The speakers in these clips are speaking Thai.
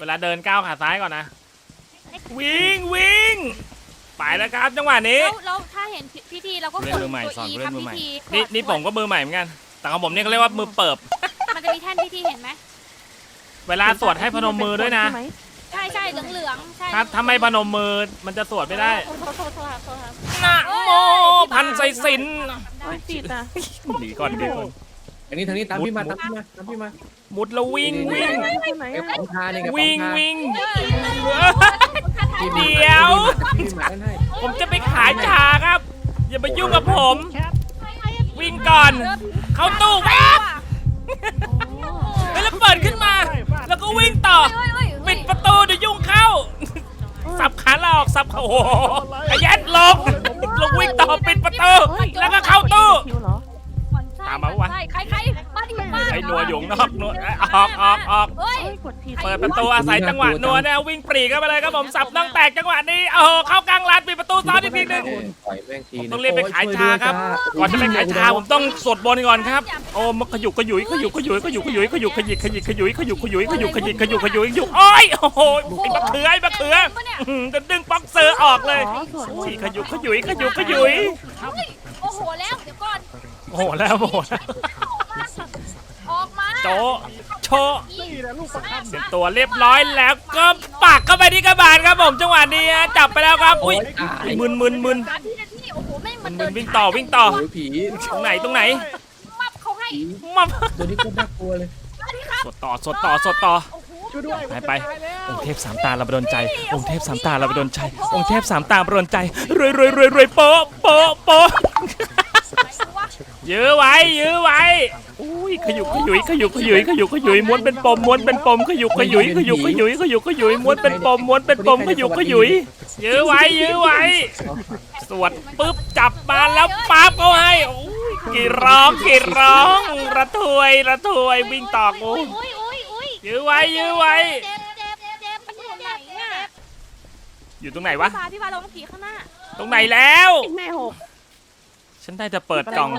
เวลาเดินก้าวขาซ้ายก่อนนะ วิ่งวิ่งไปแล้วครับจังหวะนี้แล้วแล้วถ้าเห็นพิธีเราก็เล่กนดมือใหม่ตัวสอน E เล่นมือทำใหม่พิธีนี่กดนี่ผมก็มือใหม่เหมือนกัน แต่ของผมนี่เขาเรียกว่ามือเปิบ มันจะมีแท่นพิธีเห็นไหมเวลาสวดให้พนมมือด้วยนะ ใช่ใช่เหลืองเหลืองๆใช่ถ้าถ้าไม่พนมมือมันจะสวดไม่ได้โทษโทษโทษโทษครับโทษครับนะโมพันไสสิน โอ้ยติดอะ หนีก่อนหนีก่อน อันนี้ทางนี้ตามพี่มามุดตามพี่มาตามพี่มามุดแล้ววิ่งวิ่งคนไหนไอ้อะของทาเนี่ยกับวิ่งของทาวิ่งพี่เดี๋ยว พี่มาให้ผมจะไปขายชาครับ อย่าไปยุ่งกับผม วิ่งก่อน เข้าตู้แวบเฮ้ยแล้วเปิดขึ้นมา แล้วก็วิ่งต่อเฮ้ยเฮ้ยเฮ้ปิยดประตูเดี๋ยวยุ่งเข้า สับขาหลอกสับขาโอ้โหขยันลงลงวิ่งต่อปิดประตู แล้วก็เข้าตู้ ใช่ใครใครบ้านที่บ้านไอ้นัวอยู่นอกนัวออกออกออกเฮ้ยเอ้ยกดผิดเปิดประตูอาศัยจังหวะนัวเนี่ยวิ่งปรีเข้าไปเลยครับผมสับน้องแตกจังหวะนี้โอ้โหเข้ากลางลานปิดประตูซ้อนอีกทีหนึงปล่อยแม่งทีต้องรีบไปขายชาครับก่อนจะไปขายชาผมต้องสวดบนต์ก่อนครับโอ้มาขยุกขยุยขยุกขยุยขยุกขยุยขยุกขยิกขยิกขยุยขยุกขยุยขยุกขยิกขยุกขยุยขยุกโอ้ยโอ้โหไอ้มะเขือไอ้มะเขืออื้อหือจะดึงบ็อกเซอร์ออกเลยอ๋อสวดมนสี่ต์ขยุกขยุยขยุกขยุยเฮ้ยโอ้โหแล้วเดี๋ยวก่อน โอ้โหแล้วโอ้โหแล้วออกมาโจโชนี่แหละลูกประคำเสร็จตัวเรียบร้อยแล้วก็ปักเข้าไปที่กระบาลครับผมจังหวะนี้จับไปแล้วครับอุ้ยมึนมึนมึน การที่ที่โอ้โหไม่งมันมึเดินนวิ่งต่อวิ่งต่อ โอ้ยผีตรงไหนตรงไหนมับเขาให้ผีมาตัวนี้ก็น่ากลัวเลยสดต่อสดต่อสดต่อ โอ้โหช่วยด้วยไปไปองค์เทพสามตาเราไปโดนใจ องค์เทพสามตาเราไปโดนใจ องค์เทพสามตาเราไปโดนใจรวยรวยรวยรวยโป๊ะโป๊ะโป๊ะไหนวะ ยื้อไว้ยื้อไว้อุ้ยขยุกขยุยขยุกขยุยขยุกขยุยม้วนเป็นปมม้วนเป็นปมขยุกขยุยขยุกขยุยขยุกขยุยม้วนเป็นปมม้วนเป็นปมขยุกขยุยยื้อไว้ยื้อไว้ สวดปุ๊บจับมาแล้วปั๊บเขาให้โอ้ยกรีดร้องกรีดร้อง ระทวยระทวยวิ่งต่อกูอุ้ยอุ้ยอุ้ยยื้อไว้ยื้อไว้เจ็บเจ็บเจ็บเจ็บมันอยู่ไหนอะอยู่ตรงไหนวะพี่บาพี่บาเราเมื่อกี้ข้างหน้า ตรงไหนแล้วแม่หกฉันได้จะเปิดกล่อง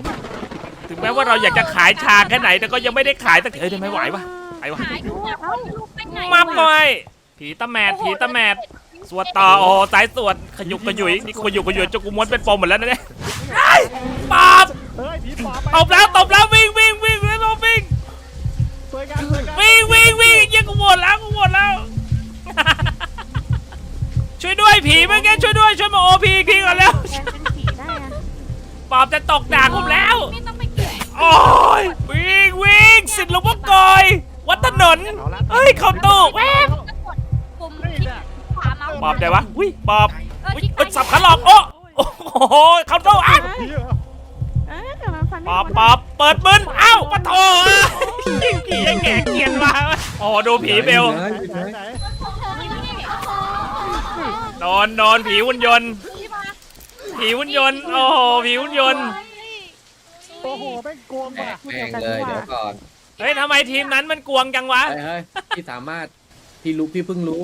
ถึงแม้ว่าเราอยากจะขายชาแค่ไหนแต่ก็ยังไม่ได้ขายสักทีเฮ้ยทำไมไหววะไหววะหายอยู่เนี่ยเขาลูกไปไหนมับหน่อยผีตะแมดผีตะแมดสวดต่อโอ้โหสายสวดขยุกขยุยนี่ขยุกขยุยจนกูม้วนเป็นปมหมดแล้วนะเนี่ยไอ้ปอบเฮ้ยผีปอบตบแล้วตบแล้ววิ่งวิ่งวิ่งแล้วก็วิ่งสวยกันสวยกันวิ่งวิ่งวิ่งยังกูหมดแล้วกูหมดแล้ว ช่วยด้วยผีเมื่อกี้ช่วยด้วยช่วยมาโอพีทีก่อนแล้ว แทนเป็นผีได้อะปอบจะตกด่างผมแล้ว ไม่ต้องไปเกี่ยว โอ้ยวิ่งวิ่งสิทธิ์หลวงพ่อกอย วัดถนนเฮ้ยเข้าตู้แวบกดปุ่มคลิกขวาเมาส์ปอบได้วะอุ้ยปอบเอออุ้ยคลิกเอ้ยสับขาหลอกโอ้โอ้โหเข้าตู้อะผีเหรอเอ้ยแต่มันฟันปอบปอบเปิดมึนเอ้าปะโถผีไอ้แก่เกลียนมาโอ้ดูผีเบลไหนไหนโดนโดนผีหุ่นยนต์ผีหุ่นยนต์โอ้โหผีหุ่นยนต์ โอ้โหแม่งโกงแตว่ะกแม่งเลยเดี๋ยวก่อนเฮ้ยทำไมทีมนั้นมันกวงจังวะ เฮ้ยเฮ้ยพี่สามารถพี่รู้พี่เพิ่งรู้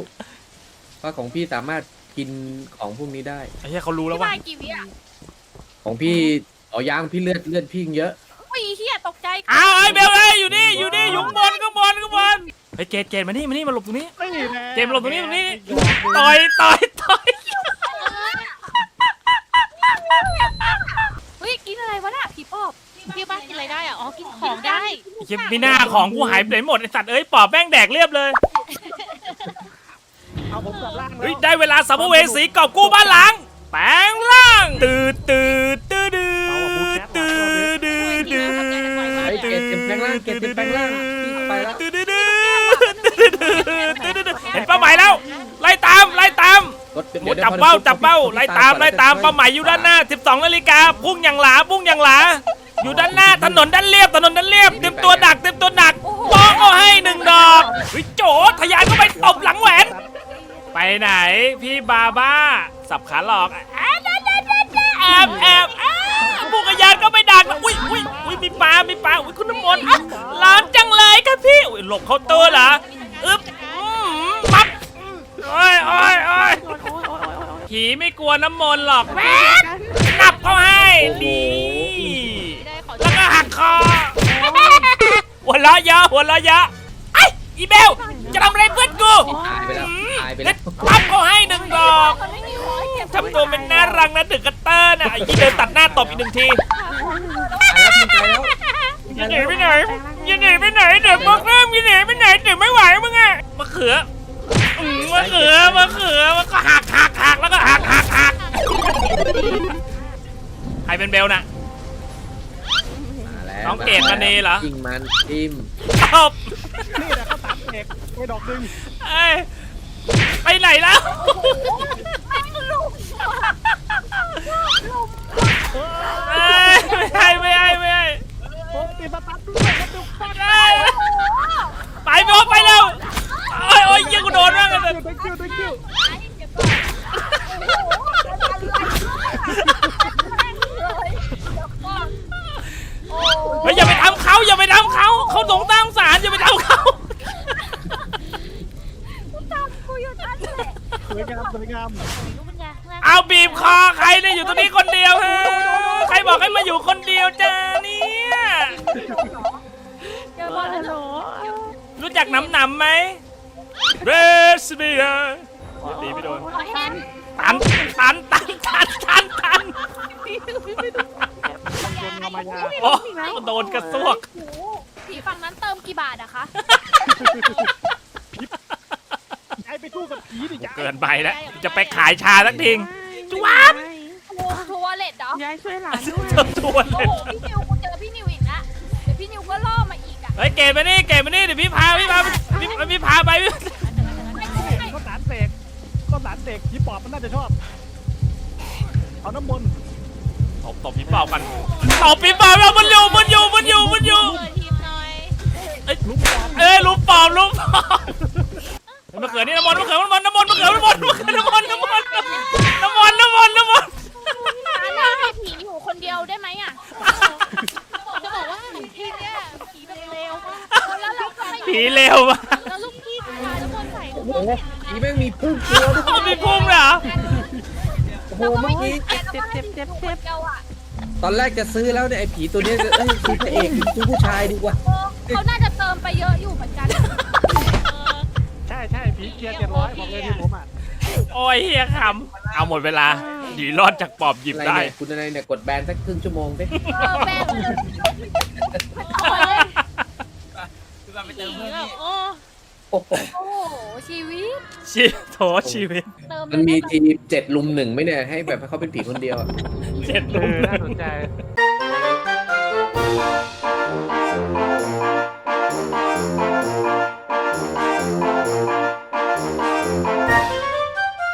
ว่าของพี่สามารถกินของพวกนี้ได้ ไอ้เหี้ยเขารู้แล้วพี่ว่า บายกี่วิอะของพี่อ๋อยางพี่เลือดเลือดพี่เยอะ อุ้ยเฮียตกใจอ้าวไอ้เบลเอ้ยอยู่นี่อยู่นี่อยู่ข้างบนข้างบนข้างบนเฮ้ยเกดเกดมานี่มานี่มาหลบตรงนี้ ไม่แน่เจมส์หลบตรงนี้ตรงนี้ ต่อยต่อยต่อยเฮ้ย อะไรได้อะอ๋อกินของได้ไอ้เหี้ยมีหน้าของกูหายไปไหนหมดไอ้สัตว์เอ้ยปอบแม่งแดกเรียบเลยเอาผมกลับล่างแล้วเฮ้ยได้เวลาสัมภเวสีกอบกู้บ้านหลัง แปลงร่าง ตืดตืดตืดตืดตืดตืดตืดเฮ้ยเกตเต็มแปลงร่างเกตเต็มแปลงร่างพี่ไปแล้วตืดตืดตืดตืดเห็นเป้าหมายแล้ว ไล่ตามไล่ตาม รถเดี๋ยวจับเป้าจับเป้าไล่ตามไล่ตามเป้าหมายอยู่ด้านหน้า 12 นาฬิกาพุ่งอย่างหลาพุ่งอย่างหลา อยู่ด้านหน้าถนนด้านเรียบถนนด้านเรียบเต็มตัวดักเต็มตัวดักปองเอาให้หนึ่งดอกเฮ้ยโจทะยานเข้าไปตบหลังแหวน ไปไหนพี่บาบ้า สับขาหลอกอะแอบแอบแอบอ้าวบุกยานก็ไปดักนะอุ้ยอุ้ยอุ้ยมีปลา มีปลาอุ้ยคุณน้ำมนต์อะร้อนจังเลยครับพี่อุ้ยหลบเข้าตัวเหรออึ๊บอืมปั๊บโอ้ยโอ้ยโอ้ยโอ้ยโอ้ยโอ้ยโอ้ยโอ้ยผีไม่กลัวน้ำมนต์หรอกแวบนับเขาให้ดีแล้วก็หัก ค่ะหัวละยะหัวละยะไอ้อีเบลจะทำอะไรเพื่อนกูตายไปแล้วตายไปแล้วรับเขาให้หนึ่งดอกทำตัวเป็นน่ารังนะถึงกระเตอร์น่ะอ้ยี่เดินตัดหน้าตบอีกหนึ่งทียันหนีไปไหนยันหนีไปไหนเดี๋ยวบอเริ่มยันหนีไปไหนเดี๋ยวไม่ไหวมึงอะมะเขือมะเขือมะเขือมันก็หักหักหักแล้วก็หักหักหักใครเป็นเบลน่ะ น้องเกดมณีเหรอ ยิงมันทิมตบนี่แหละเขาตัดเอกไปดอกหนึ่งเอ้ยไปไหนแล้ว เอ้ยไม่ให้ไม่ให้ไม่ให้ผมติดสตัดด้วยแล้วดูฟังเอ้ยไปโบกไปเร็วโอ้ยโอ้ยยังกูโดนมากเลยคิว thank you thank you เฮ้ยอย่าไปทำเขาอย่าไปทำเขาเขา สงสารสารอย่าไปทำเขาสวยงามสวยงามเอาบีบคอใครเนี่ยอยู่ตรงนี้คนเดียวฮะใครบอกให้มาอยู่คนเดียวจ้าเนี่ยฮัลโหลรู้จักน้ำหนำไหมเรสเบียตีไม่โดนตันตันตันตันตันตันโดนงามายาโอ้โดนกระซวกผี ฝั่งนั้นเติมกี่บาทอะคะย้ายไปสู้กับผีดิย้ายเกินไปแล้ว จะไปขายชาสักทีจวับทัวทัวร์เลตเหรอ ยายช่วยหลานด้วยเจอทวนเลโอ้ยโห พี่นิวกูเจอพี่นิวอีกแล้วเดี๋ยวพี่นิวก็ล่อมาอีกอะเฮ้ยเกดมานี่เกดมานี่เดี๋ยวพี่พาพี่พาพี่พี่พาไปพี่ก็สารเสกก็สารเสกผีปอบมันน่าจะชอบ เอาน้ำมนต์ตบตบพี่เป่ากันตบพี่เป่าแล้วมันอยู่มันอยู่มันอยู่มันอยู่เปิดทีมหน่อย ลุกปอบเอ้ยลุมปอบลุมปอบมะเขือนี่น้ำมันต์มะเขือน้ำมันต์น้ำมันต์มะเขือน้ำมันต์มะเขือน้ำมันต์น้ำมันต์น้ำมันต์น้ำมันต์น้ำมันต์อันนี้ให้ผีอยู่คนเดียวได้ไหมอะจะบอกว่าผีเนี่ยผีแบบเลวมากแล้วเราก็ไม่ผีเร็วมากแล้วลูกพี่ชาทุกคนใส่โอ้โหผีแม่งมีพุ่งตัวด้วยเขามีพุ่งเหรอโอ้โหเมื่อกี้เจ็บเจ็บเจ็บเจ็บเดียวอะตอนแรกจะซื้อแล้วเนี่ยไอ้ผีตัวเนี้ยเอ้ยซื้อพระเอกซื้อผู้ชายดีกว่า เขาน่าจะเติมไปเยอะอยู่เหมือนกัน ใช่ใช่ผีเกียร์เจ็ดร้อยบอกเลยที่ผมอะโอ้ยเฮียคำเอาหมดเวลาหนีรอดจากปอบหยิบอะไรได้ เนี่ยคุณอะไรเนี่ยกดแบนสักครึ่งชั่วโมงสิเออแม่เลยโอ้ยผีแบบโอ้โอ้โหโอ้โหชีวิต ชีโถชีวิตเติมมันมีทีมเจ็ดลุมหนึ่งไหมเนี่ยให้แบบให้เขาเป็นผีคนเดียวอะเจ็ดเอลุมอน่าสนใจ